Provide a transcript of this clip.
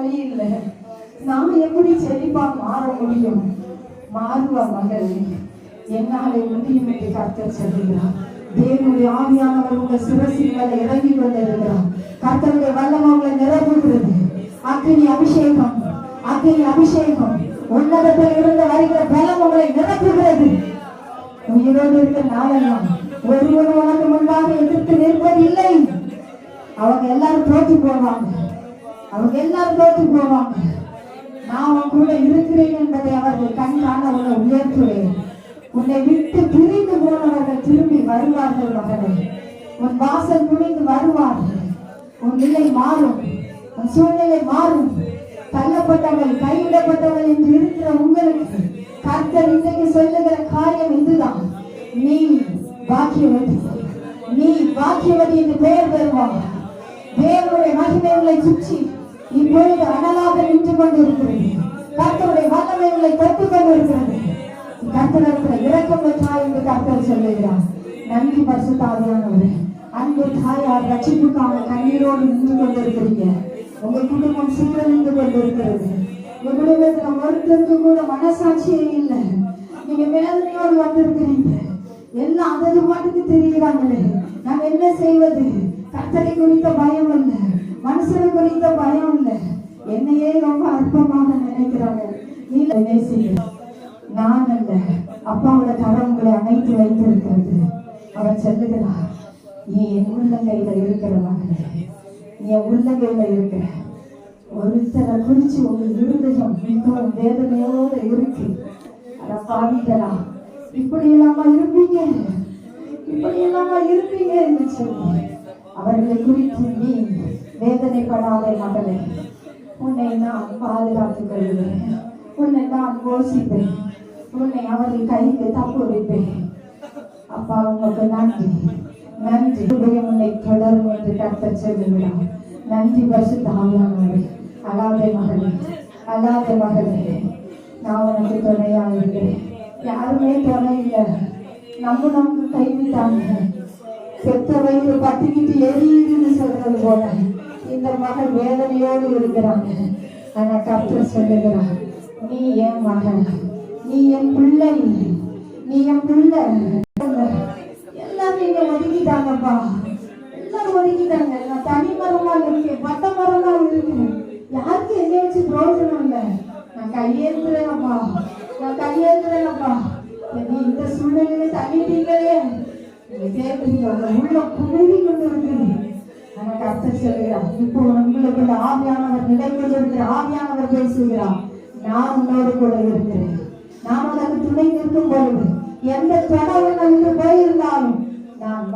வழி இல்லை. நாம் எப்படி செழிப்பா மாற முடியும்? மாறுவா மகளே. என்னாலே முடியும் என்று கர்த்தர் சொல்லுகிறார். தேவனுடைய ஆவியானவர் உங்கள் சிரசின் மேல இறங்கி கொண்டிருக்கிறார் கர்த்தருடைய வல்லமை உங்களை நிரப்புகிறது அக்னி அபிஷேகம் அக்னி அபிஷேகம். உன்னதத்தில் இருந்து வருகிற பலம் உங்களை நிரப்புகிறது உயிரோடு இருக்க நாளெல்லாம் ஒருவர் உனக்கு முன்பாக எதிர்த்து நிற்பது இல்லை. அவங்க எல்லாரும் தோற்று போவாங்க. அவங்க எல்லாரும் தோற்று போவாங்க. நான் உன் கூட இருக்கிறேன் என்பதை அவர்கள் கண் உன்னை உயர்த்துவேன். உன்னை விட்டு பிரிந்து போனவர்கள் திரும்பி வருவார்கள் மகனே உன் வாசல் முடிந்து வருவார்கள் உன் நிலை மாறும். உன் சூழ்நிலை மாறும். தள்ளப்பட்டவள் கைவிடப்பட்டவள் என்று இருக்கிற உங்களுக்கு கர்த்தர் இன்றைக்கு சொல்லுகிற காரியம் இதுதான். நீ பாக்கியவதி. நீ பாக்கியவதி என்று பெயர் பெறுவாங்க தேவனுடைய மகிமை உங்களை சுற்றி இப்பொழுது அனலாக நின்று கொண்டிருக்கிறது கர்த்தருடைய வல்லமை உங்களை தொட்டுக் கொண்டிருக்கிறது. கர்த்தரத்தில் இறக்கம் வச்சாய் என்று கர்த்தர் சொல்லுகிறார். நன்றி பரிசுத்தாவியானவரே அன்பு தாயார் ரட்சிப்புக்கான கண்ணீரோடு நின்று கொண்டிருக்கிறீங்க. உங்கள் குடும்பம் சீக்கிரம் நின்று கொண்டிருக்கிறது. உங்க குடும்பத்துல ஒருத்தருக்கு கூட மனசாட்சியே இல்லை. நீங்க வேதனையோடு வந்திருக்கிறீங்க. எல்லாம் அதது பாட்டுக்கு தெரிகிறாங்களே. நான் என்ன செய்வது? கர்த்தரை குறித்த பயம் இல்ல மனுஷரை குறித்த பயம் இல்ல. என்னையே ரொம்ப அற்பமாக நினைக்கிறாங்க. நீ நான் அல்ல. அப்பாவோட கரம் உங்களை அணைத்து வைத்திருக்கிறது. அவர் சொல்லுகிறார் நீ என் உள்ளங்கையில இருக்கிற மகனே நீ என் உள்ளங்கையில இருக்கிற ஒருத்தரை குறிச்சு உங்க இருதயம் மிகவும் வேதனையோட இருக்கு. அட பாவிகளா இப்படி இல்லாம இருப்பீங்க? இப்படி இல்லாம இருப்பீங்க? என்று சொல்லி அவர்களை குறித்து நீ வேதனைப்படாத மகளே. உன்னை நான் பாதுகாத்துக் கொள்வேன் உன்னை நான் போஷிப்பேன் உன்னை அவர்கள் கைக்கு தப்பு வைப்பேன் அப்பா உங்களுக்கு நன்றி. நன்றி. உன்னை தொடரும் என்று கர்த்தர் சொல்லுகிறார். நன்றி பசு பரிசுத்தாவியானவரே அழாதே மகளே. அழாதே மகளே. நான் உனக்கு துணையா இருக்கிறேன். யாருமே துணை இல்லை. நம்ம நமக்கு கைவிட்டாங்க செத்த வயிறு பத்திக்கிட்டு எரியுதுன்னு சொல்றது போல. இந்த மகள் வேதனையோடு இருக்கிறாங்க. ஆனா கர்த்தர் சொல்லுகிறார் நீ என் மகன். நீ என் பிள்ளை. நீ என் பிள்ளை. எல்லாரும் இங்க ஒதுக்கிட்டாங்கப்பா. எல்லாரும் ஒதுக்கிட்டாங்க. நான் தனி மரமா இருக்கேன். பட்ட மரமா இருக்கேன் யாருக்கும் என்னை வச்சு பிரயோஜனம் இல்லை. நான் கையேற்றுறேனப்பா நான் கையேந்துறேனப்பா. நீ இந்த சூழ்நிலையில தள்ளிட்டீங்களே. நீங்க உள்ள குளிரி கொண்டு இருக்குது ஆனா கர்த்தர் சொல்லுகிறார். இப்போ உங்களுக்குள்ள ஆவியானவர் நிலை கொண்டிருக்கிற ஆவியானவர் பேசுகிறார். நான் உன்னோடு கூட இருக்கிறேன். நான் உனக்கு துணை நிற்கும் பொழுது எந்த தொடர்பு நமக்கு போயிருந்தாலும் நான்